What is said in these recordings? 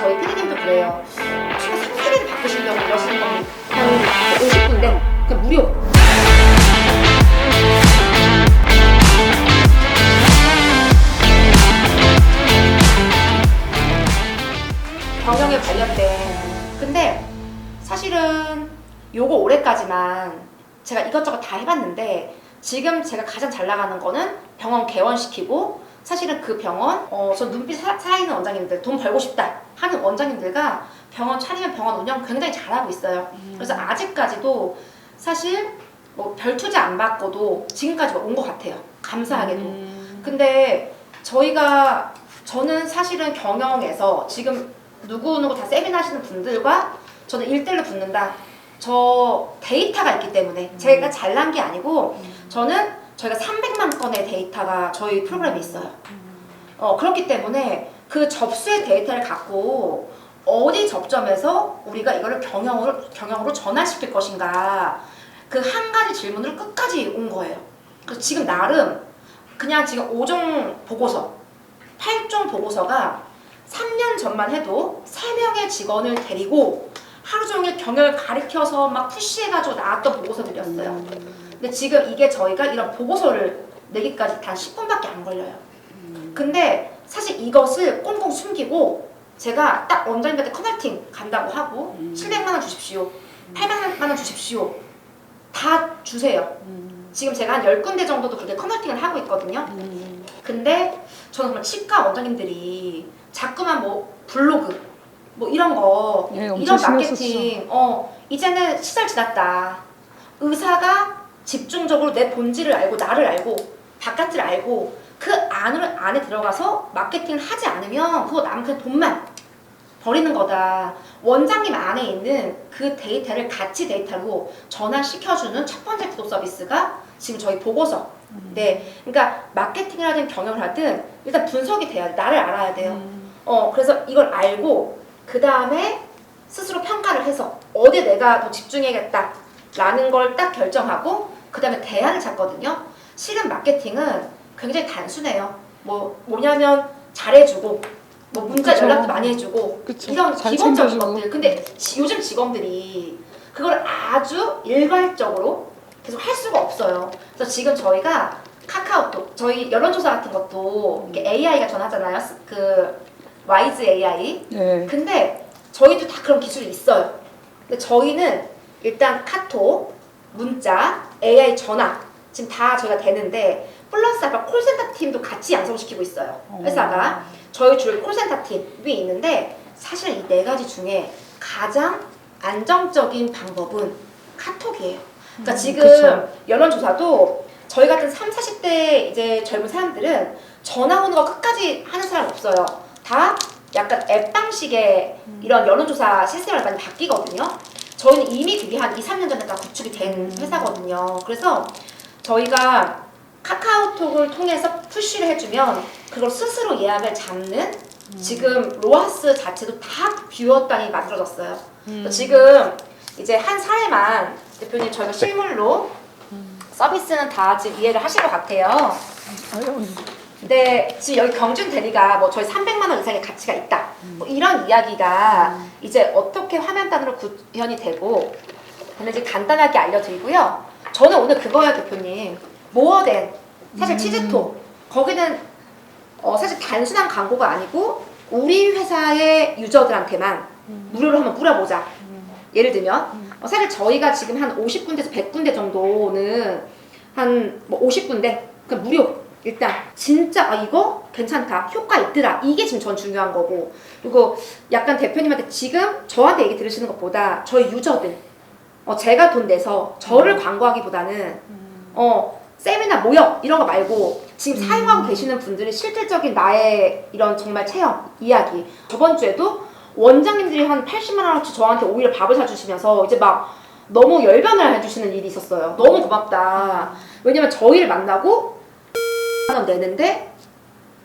저희 피디님도 그래요. 지금 상사를 바꾸시려고 그러시는 건한 50분데 그냥 무료. 경영에 관련된. 근데 사실은 요거 올해까지만 제가 이것저것 다 해봤는데 지금 제가 가장 잘 나가는 거는 병원 개원시키고 사실은 그 병원 어, 저 눈빛 사, 살아있는 원장님들 돈 벌고 싶다 하는 원장님들과 병원 차리면 병원 운영 굉장히 잘하고 있어요. 그래서 아직까지도 사실 뭐 별 투자 안 받고도 지금까지 온 것 같아요. 감사하게도. 음. 근데 저희가 저는 사실은 경영에서 지금 누구누구 다 세미나 하시는 분들과 저는 일대일로 붙는다. 저 데이터가 있기 때문에 제가 잘난 게 아니고 저는 저희가 300만 건의 데이터가 저희 프로그램에 있어요. 어, 그렇기 때문에 그 접수의 데이터를 갖고 어디 접점에서 우리가 이거를 경영으로, 경영으로 전환시킬 것인가 그 한 가지 질문으로 끝까지 온 거예요. 그래서 지금 나름 그냥 지금 5종 보고서, 8종 보고서가 3년 전만 해도 3명의 직원을 데리고 하루 종일 경영을 가리켜서 막 푸시해가지고 나왔던 보고서들이었어요. 근데 지금 이게 저희가 이런 보고서를 내기까지 단 10분밖에 안 걸려요. 근데 사실 이것을 꽁꽁 숨기고 제가 딱 원장님한테 컨설팅 간다고 하고 700만 원 주십시오. 800만 원 주십시오. 다 주세요. 지금 제가 한 10군데 정도도 그렇게 컨설팅을 하고 있거든요. 근데 저는 정말 치과 원장님들이 자꾸만 뭐 블로그 뭐 이런 거 예, 이런 마케팅 어 이제는 시절 지났다. 의사가 집중적으로 내 본질을 알고 나를 알고 바깥을 알고 그 안으로 안에 들어가서 마케팅을 하지 않으면 그거 남은 그냥 돈만 버리는 거다. 원장님 안에 있는 그 데이터를 가치 데이터로 전환시켜주는 첫 번째 구독 서비스가 지금 저희 보고서. 네. 그러니까 마케팅을 하든 경영을 하든 일단 분석이 돼야 돼. 나를 알아야 돼요. 어, 그래서 이걸 알고 그 다음에 스스로 평가를 해서 어디에 내가 더 집중해야겠다. 라는 걸 딱 결정하고 그 다음에 대안을 찾거든요. 실은 마케팅은 굉장히 단순해요. 뭐 뭐냐면 잘해주고 뭐 문자 그쵸. 연락도 많이 해주고 그쵸. 이런 잘 기본적인 챙겨주고. 것들. 근데 지- 요즘 직원들이 그걸 아주 일괄적으로 계속 할 수가 없어요. 그래서 지금 저희가 카카오톡 저희 여론조사 같은 것도 이게 AI가 전하잖아요. 스- 그 와이즈 AI. 네. 근데 저희도 다 그런 기술이 있어요. 근데 저희는 일단 카톡, 문자, AI 전화 지금 다 저희가 되는데 플러스 아까 콜센터 팀도 같이 양성시키고 있어요. 회사가 저희 주로 콜센터 팀이 있는데 사실 이 네 가지 중에 가장 안정적인 방법은 카톡이에요. 그러니까 음, 지금 그쵸. 여론조사도 저희 같은 3, 40대 이제 젊은 사람들은 전화 오는 거 끝까지 하는 사람 없어요. 다 약간 앱 방식의 이런 여론조사 시스템을 많이 바뀌거든요. 저희는 이미 그게 한 2, 3년 전에 다 구축이 된 회사거든요. 그래서 저희가 카카오톡을 통해서 푸시를 해주면 그걸 스스로 예약을 잡는 지금 로하스 자체도 다 뷰어 단이 만들어졌어요. 그래서 지금 이제 한 사례만 대표님 저희가 실물로 서비스는 다 지금 이해를 하실 것 같아요. 근데 지금 여기 경준 대리가 뭐 저희 300만 원 이상의 가치가 있다. 뭐 이런 이야기가 이제 어떻게 화면 단으로 구현이 되고 이제 간단하게 알려드리고요. 저는 오늘 그거예요, 대표님. 모어된 사실 치즈톡 거기는 어, 사실 단순한 광고가 아니고 우리 회사의 유저들한테만 무료로 한번 물어보자. 예를 들면 어, 사실 저희가 지금 한 50군데에서 100군데 정도는 한 뭐 50군데 그 무료 일단 진짜 아 이거 괜찮다. 효과 있더라. 이게 지금 전 중요한 거고. 그리고 약간 대표님한테 지금 저한테 얘기 들으시는 것보다 저희 유저들 어 제가 돈 내서 저를 광고하기보다는 어 세미나 모여! 이런 거 말고 지금 사용하고 계시는 분들의 실질적인 나의 이런 정말 체험 이야기. 저번 주에도 원장님들이 한 80만 원어치 저한테 오히려 밥을 사주시면서 이제 막 너무 열변을 해주시는 일이 있었어요. 너무 고맙다. 왜냐면 저희를 만나고 원 내는데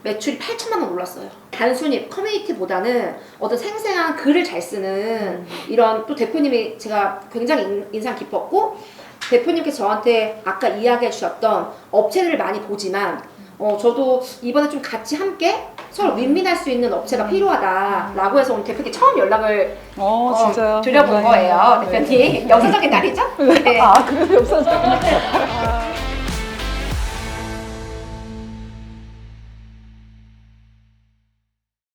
매출이 8천만 원 올랐어요. 단순히 커뮤니티보다는 어떤 생생한 글을 잘 쓰는 이런 또 대표님이 제가 굉장히 인- 인상 깊었고 대표님께서 저한테 아까 이야기해 주셨던 업체들을 많이 보지만 어, 저도 이번에 좀 같이 함께 서로 윈윈할 수 있는 업체가 필요하다라고 해서 오늘 대표께 처음 연락을 어, 어, 진짜요? 드려본 영광이에요. 거예요, 대표님. 역사적인 날이죠? 네. 아, 그래요? 역사적인.